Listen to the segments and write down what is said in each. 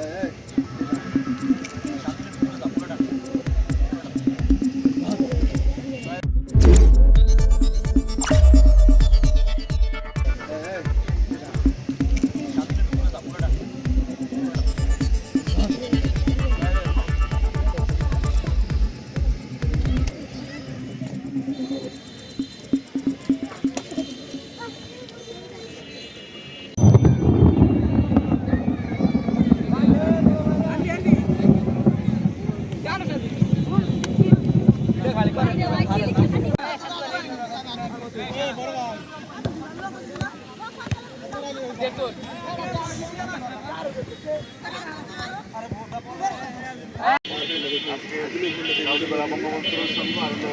আজকে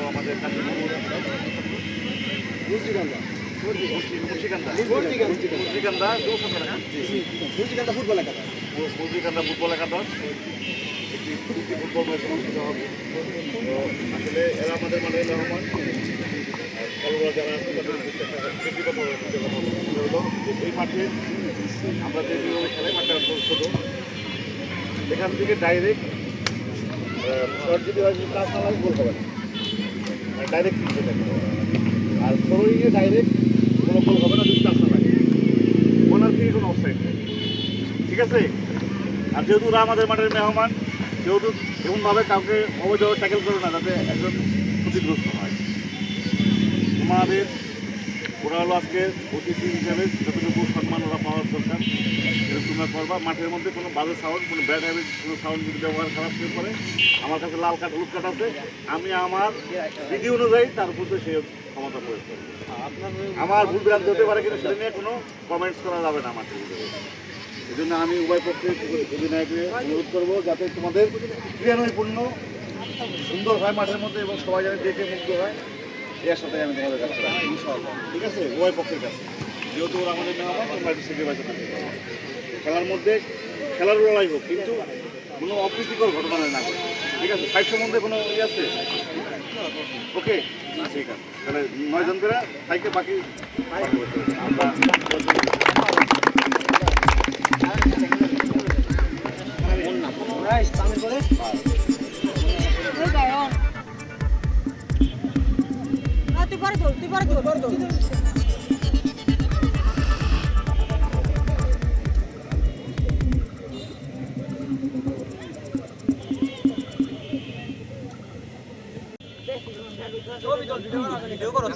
আমাদের কাছে মুন্সিকান্দা মুন্সিকান্দা মুন্সিকান্দা ফুটবল একাদশ মুন্সিকান্দা ফুটবল একাদশ একটি ফুটবল ম্যাচ অনুষ্ঠিত হবে। তো আসলে এরা আমাদের মানে রহমান আছে মাঠে আমরা যে এখান থেকে ডাইরেক্ট যদি হবে। ডাইরেক্ট আর ডাইরেক্ট কোনো হবে না, যদি কাজ না লাগে। ওনার থেকে কোনো অফসাইড নেই। ঠিক আছে? আর যেহেতু ওরা আমাদের মাঠের মেহমান যেহেতু এমনভাবে কাউকে অবৈধভাবে ট্যাকেল করো না, যাতে একজন ক্ষতিগ্রস্ত হয়। আমাদের ওরা হলো আজকে অতিথি হিসেবে যতটুকু সম্মান ওরা পাওয়ার দরকার, সেটা তোমরা করবা। মাঠের মধ্যে কোনো বাজে সাউন্ড কোনো ব্যাড হ্যাবিট কোনো সাউন্ড যদি ব্যবহার খারাপ কেউ করে, আমার কাছে লাল কাঠ হলুদ কাঠ আছে, আমি আমার বিধি অনুযায়ী তার উপর সে ক্ষমতা প্রয়োগ করব। আমার ভুল ভ্রান্তি হতে পারে কিন্তু সেটা নিয়ে কোনো কমেন্টস করা যাবে না মাঠের ভিতরে এই জন্য আমি উভয় পক্ষে অধিনায়ককে অনুরোধ করব যাতে তোমাদের ক্রিয়ানৈপুণ্য সুন্দর হয় মাঠের মধ্যে এবং সবাই যেন দেখে মুগ্ধ হয়, এর সাথে আমি তোমাদের কাছে ঠিক আছে? উভয় পক্ষের কাছে। যেহেতু ওরা আমাদের নেওয়া হয়, তোমরা একটু সেক্রিফাইস পারো। খেলার মধ্যে খেলার লড়াই হোক, কিন্তু কোনো অপ্রীতিকর ঘটনা না। ঠিক আছে? সাইড সম্বন্ধে কোনো ইয়ে আছে? ওকে? না, ঠিক আছে। তাহলে নয়জন করে সাইকে বাকি আমরা তুই পরে তোল তুই পরে তোল পরে তোল ভিডিও করো